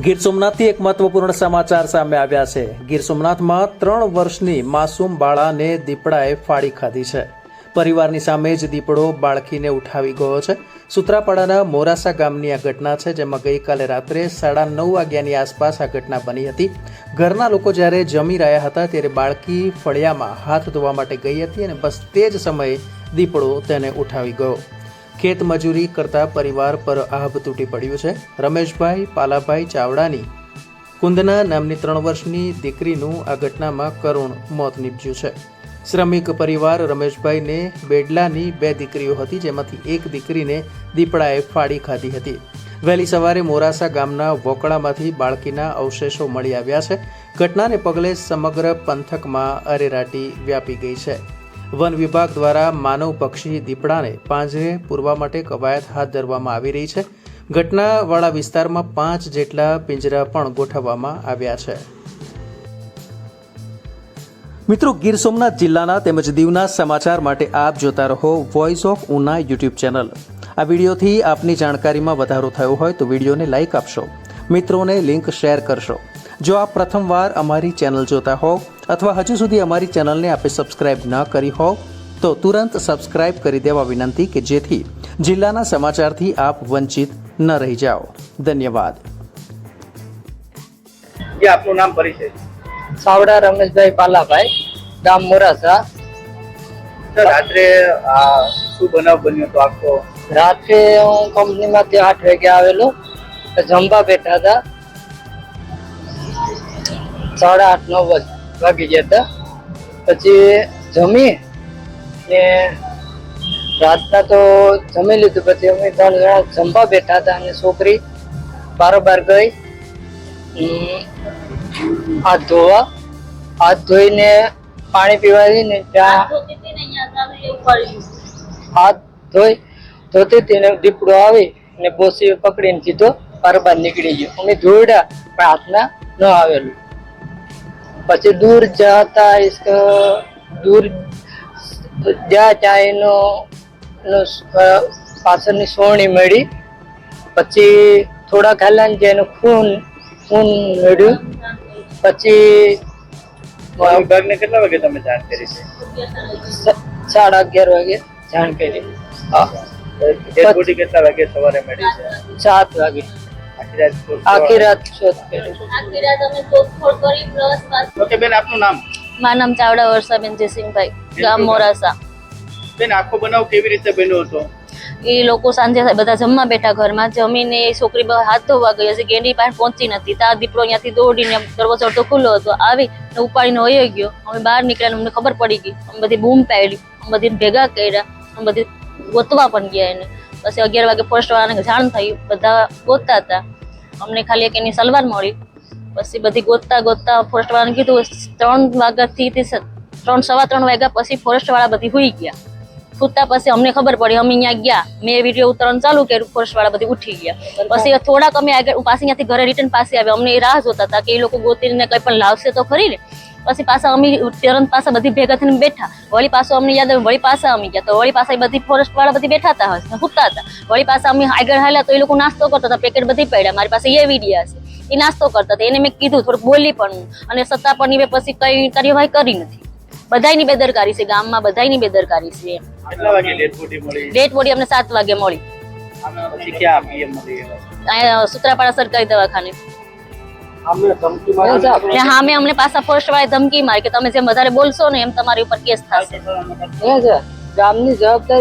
ગીર સોમનાથથી એક મહત્વપૂર્ણ સમાચાર સામે આવ્યા છે. ગીર સોમનાથમાં ત્રણ વર્ષની માસૂમ બાળાને દીપડાએ ફાડી ખાધી છે. પરિવારની સામે જ દીપડો બાળકીને ઉઠાવી ગયો છે. સુત્રાપાડાના મોરાસા ગામની આ ઘટના છે, જેમાં ગઈકાલે રાત્રે સાડા નવ વાગ્યાની આસપાસ આ ઘટના બની હતી. ઘરના લોકો જ્યારે જમી રહ્યા હતા, ત્યારે બાળકી ફળિયામાં હાથ ધોવા માટે ગઈ હતી અને બસ તે જ સમયે દીપડો તેને ઉઠાવી ગયો. ખેત મજૂરી કરતા પરિવાર પર આભ તૂટી પડ્યું છે. રમેશભાઈ, પાલાભાઈ ચાવડાની કુંદના નામની ત્રણ વર્ષની દીકરીનું આ ઘટનામાં કરુણ મોત નીપજ્યું છે. શ્રમિક પરિવાર રમેશભાઈને બેડલાની બે દીકરીઓ હતી, જેમાંથી એક દીકરીને દીપડાએ ફાડી ખાધી હતી. વહેલી સવારે મોરાસા ગામના વોકળામાંથી બાળકીના અવશેષો મળી આવ્યા છે. ઘટનાને પગલે સમગ્ર પંથકમાં અરેરાટી વ્યાપી ગઈ છે. વન વિભાગ દ્વારા માનવ પક્ષી દીપડાને પાંજરે પૂરવા માટે કવાયત હાથ ધરવામાં આવી રહી છે. ઘટનાવાળા વિસ્તારમાં પાંચ જેટલા પિંજરા પણ ગોઠવવામાં આવ્યા છે. મિત્રો, ગીર સોમનાથ જિલ્લાના તેમજ દીવના સમાચાર માટે આપ જોતા રહો voice of Una YouTube channel. આ વિડીયોથી આપની જાણકારીમાં વધારો થયો હોય તો વિડીયોને લાઇક આપશો. મિત્રોને લિંક શેર કરશો. જો આપ પ્રથમવાર અમારી ચેનલ જોતા હોવ અથવા હજુ સુધી અમારી ચેનલને આપે સબસ્ક્રાઇબ ન કરી હોવ તો તુરંત સબસ્ક્રાઇબ કરી દેવા વિનંતી કે જેથી જિલ્લાના સમાચારથી આપ વંચિત ન રહી જાઓ. ધન્યવાદ. જે આપનું નામ પરિચય. સાવડા રમેશભાઈ પાલાભાઈ ગામ મોરાસા. સર રાત્રે શું બનાવ બન્યો તો આખો? રાત્રે હું કંપનીમાંથી આઠ વાગે આવેલો જમવા બેઠા હતા. સાડા આઠ નવ વાગી ગયા હતા. પછી જમી ને રાતના તો જમી લીધું. પછી અમે ત્રણ જણા જમવા બેઠા હતા અને છોકરી બારોબાર ગઈ. હાથ ધોવા. હાથ ધોઈને પાણી પીવા ને ત્યાં હાથ ધોઈ ધોતી હતી દીપડો આવી ને બોસી પકડીને સીધો બારોબાર નીકળી ગયો. અમે દોડ્યા પણ હાથમાં ન આવેલું. પછી દૂર જતા ઇસક દૂર જ્યાં ત્યાં એનો પાછળની સોણી મળી. પછી થોડા ખાલા જે એનું ખૂન ખૂન મળ્યું પછી વિભાગને કેટલા વાગે તમે જાણ કરી છે? સાડા અગિયાર વાગે જાણ કરી. હા, કેટલા વાગે સવારે મળી છે? સાત વાગે. આખી રાત શોધખોળ. આખી રાત શોધ કરી. આખી રાત અમે શોધખોળ કરી પ્લસ ઓકે બેન આપનું નામ? મારું નામ ચાવડા વર્ષાબેન જયસિંહભાઈ ગામ મોરાસા. બેન આખો બનાવ કેવી રીતે બન્યો હતો? એ લોકો સાંજે બધા જમવા બેઠા ઘરમાં જમીને છોકરી હાથ ધોવા ગઈ હશે ગેંડી પાસે પહોંચી નથી. તાર દીપડો અહીંયાથી દોડીને દરવાજો અડધો ખુલ્લો હતો. આવી ને ઉપાડીને હોય ગયો. અમે બહાર નીકળ્યા ને અમને ખબર પડી ગઈ. અમે બધી બૂમ પાડી. અમે બધી ભેગા કર્યા. અમે બધી ગોતવા પણ ગયા એને. પછી અગિયાર વાગે ફર્સ્ટ વાળાને જાણ થઈ. બધા ગોતતા. હતા અમને ખાલી એક એની સલવાર મળી. પછી બધી ગોતતા ગોતતા ફોરેસ્ટ વાળાને કીધું, ત્રણ વાગ્યાથી ત્રણ, સવા ત્રણ વાગ્યા પછી ફોરેસ્ટ વાળા બધી હોઈ ગયા. સુતા પછી અમને ખબર પડી, અમે અહીંયા ગયા. મેં વીડિયો ઉતરણ ચાલુ કર્યું ફોરેસ્ટ વાળા બધી ઉઠી ગયા. પછી થોડાક અમે આગળ પાછી અહીંયાથી ઘરે રિટર્ન પાસે આવ્યા. અમને એ રાહ જોતા હતા કે એ લોકો ગોતીને કંઈ પણ લાવશે તો ખરી ને. પછી પાછા અમે તરણ પાછા બધી ભેગા થઈને બેઠા. વળી પાછો અમને યાદ આવ્યું વળી પાછા અમે ગયા. તો વળી પાછા બધી ફોરેસ્ટ વાળા બધી બેઠા હતા હશે હુતા હતા. વળી પાછા અમે આગળ હાલ્યા તો એ લોકો નાસ્તો કરતા હતા પેકેટ બધી પડ્યા. મારી પાસે એ વિડીયા છે એ નાસ્તો કરતા હતા. એને મેં કીધું થોડુંક બોલી પણ અને સત્તા પણ એ પછી કઈ કાર્યવાહી કરી નથી. બધાયની બેદરકારી છે ગામમાં બધાયની બેદરકારી છે. ડેટ બોડી અમને સાત વાગે મળી. સુત્રાપાડા સરકારી દવાખાને. ને મેં અમને પાછા ફર્સ્ટ વાળે ધમકી મારી કે તમે જેમ વધારે બોલશો ને એમ તમારી ઉપર કેસ થશે. ગામની જવાબદારી